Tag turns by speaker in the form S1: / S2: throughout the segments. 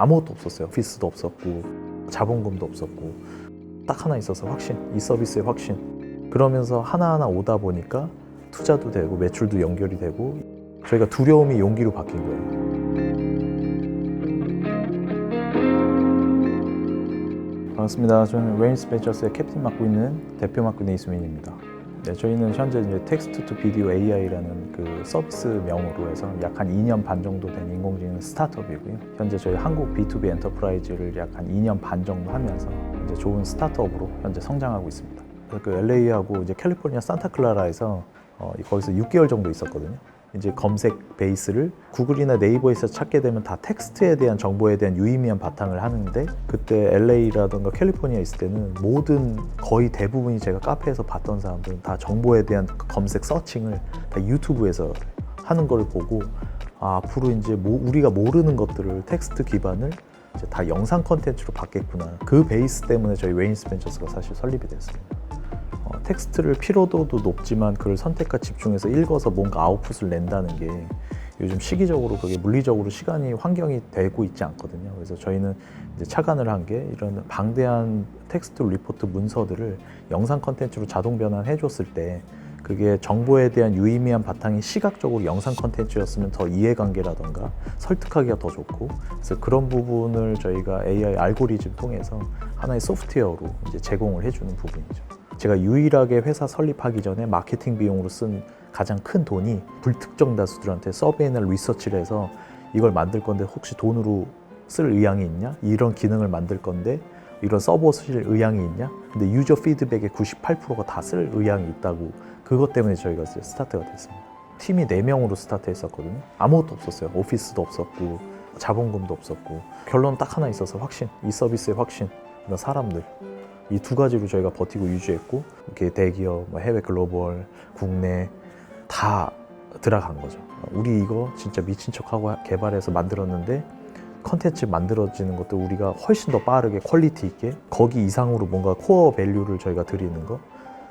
S1: 아무것도 없었어요. 오피스도 없었고 자본금도 없었고 딱 하나 있어서 확신, 이 서비스의 확신. 그러면서 하나하나 오다 보니까 투자도 되고 매출도 연결이 되고 저희가 두려움이 용기로 바뀐 거예요. 반갑습니다. 저는 웨인스 벤처스의 캡틴 맡고 있는 대표 맡고 있는 이수민입니다. 네, 저희는 현재 이제 텍스트 투 비디오 AI라는 그 서비스 명으로 해서 약 한 2년 반 정도 된 인공지능 스타트업이고요. 현재 저희 한국 B2B 엔터프라이즈를 약 한 2년 반 정도 하면서 이제 좋은 스타트업으로 현재 성장하고 있습니다. 그 LA하고 이제 캘리포니아 산타클라라에서 어, 거기서 6개월 정도 있었거든요. 이제 검색 베이스를 구글이나 네이버에서 찾게 되면 다 텍스트에 대한 정보에 대한 유의미한 바탕을 하는데 그때 LA라든가 캘리포니아 있을 때는 모든 거의 대부분이 제가 카페에서 봤던 사람들은 다 정보에 대한 검색 서칭을 다 유튜브에서 하는 걸 보고 아, 앞으로 이제 뭐 우리가 모르는 것들을 텍스트 기반을 다 영상 컨텐츠로 받겠구나 그 베이스 때문에 저희 웨인스 벤처스가 사실 설립이 됐습니다. 어, 텍스트를 피로도도 높지만 그걸 선택과 집중해서 읽어서 뭔가 아웃풋을 낸다는 게 요즘 시기적으로 그게 물리적으로 시간이 환경이 되고 있지 않거든요. 그래서 저희는 이제 착안을 한 게 이런 방대한 텍스트 리포트 문서들을 영상 컨텐츠로 자동 변환해 줬을 때 그게 정보에 대한 유의미한 바탕이 시각적으로 영상 컨텐츠였으면 더 이해관계라던가 설득하기가 더 좋고 그래서 그런 부분을 저희가 AI 알고리즘 통해서 하나의 소프트웨어로 이제 제공을 해주는 부분이죠. 제가 유일하게 회사 설립하기 전에 마케팅 비용으로 쓴 가장 큰 돈이 불특정 다수들한테 서베이나 리서치를 해서 이걸 만들 건데 혹시 돈으로 쓸 의향이 있냐? 이런 기능을 만들 건데 이런 서버 쓰실 의향이 있냐? 근데 유저 피드백의 98%가 다 쓸 의향이 있다고 그것 때문에 저희가 스타트가 됐습니다. 팀이 4명으로 스타트 했었거든요. 아무것도 없었어요. 오피스도 없었고 자본금도 없었고 결론 딱 하나 있어서 확신, 이 서비스의 확신, 그다음 사람들 이 두 가지로 저희가 버티고 유지했고 이렇게 대기업, 뭐 해외 글로벌, 국내 다 들어간 거죠. 우리 이거 진짜 미친 척하고 개발해서 만들었는데 컨텐츠 만들어지는 것도 우리가 훨씬 더 빠르게 퀄리티 있게 거기 이상으로 뭔가 코어 밸류를 저희가 드리는 거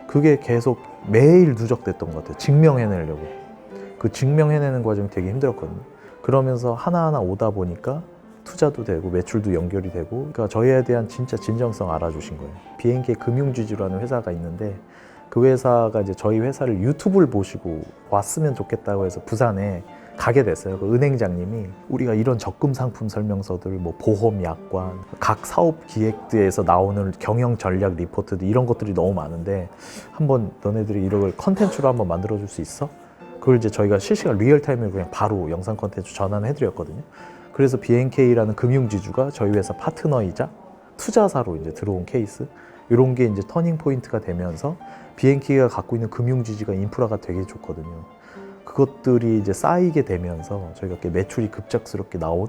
S1: 그게 계속 매일 누적됐던 것 같아요. 증명해내려고 그 증명해내는 과정이 되게 힘들었거든요. 그러면서 하나하나 오다 보니까 투자도 되고 매출도 연결이 되고 그러니까 저희에 대한 진짜 진정성 알아주신 거예요. BNK 금융지주라는 회사가 있는데 그 회사가 이제 저희 회사를 유튜브를 보시고 왔으면 좋겠다고 해서 부산에 가게 됐어요. 그 은행장님이 우리가 이런 적금 상품 설명서들, 뭐 보험 약관, 각 사업 기획들에서 나오는 경영 전략 리포트들 이런 것들이 너무 많은데 한번 너네들이 이런 걸 컨텐츠로 한번 만들어 줄 수 있어? 그걸 이제 저희가 실시간 리얼타임으로 그냥 바로 영상 컨텐츠 전환해 드렸거든요. 그래서 BNK라는 금융지주가 저희 회사 파트너이자 투자사로 이제 들어온 케이스 이런 게 이제 터닝 포인트가 되면서 BNK가 갖고 있는 금융지주가 인프라가 되게 좋거든요. 그것들이 이제 쌓이게 되면서 저희가 이렇게 매출이 급작스럽게 나온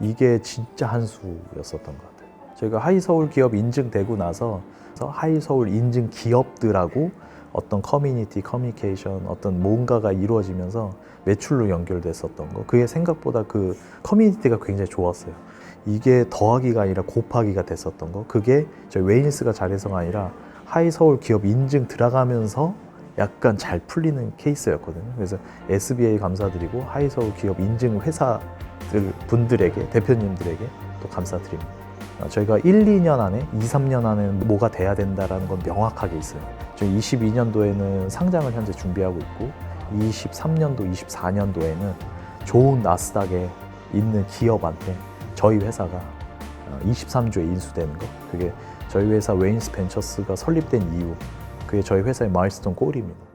S1: 이게 진짜 한 수였었던 것 같아요. 저희가 하이서울 기업 인증되고 나서 하이서울 인증 기업들하고 어떤 커뮤니티, 커뮤니케이션, 어떤 뭔가가 이루어지면서 매출로 연결됐었던 거. 그게 생각보다 그 커뮤니티가 굉장히 좋았어요. 이게 더하기가 아니라 곱하기가 됐었던 거. 그게 저희 웨인스가 잘해서가 아니라 하이 서울 기업 인증 들어가면서 약간 잘 풀리는 케이스였거든요. 그래서 SBA 감사드리고 하이 서울 기업 인증 회사들 분들에게 대표님들에게 또 감사드립니다. 어, 저희가 1, 2년 안에, 2, 3년 안에 뭐가 돼야 된다라는 건 명확하게 있어요. 저희 22년도에는 상장을 현재 준비하고 있고 23년도, 24년도에는 좋은 나스닥에 있는 기업한테 저희 회사가 23조에 인수되는 거. 그게 저희 회사 웨인스 벤처스가 설립된 이후 그게 저희 회사의 마일스톤 골입니다.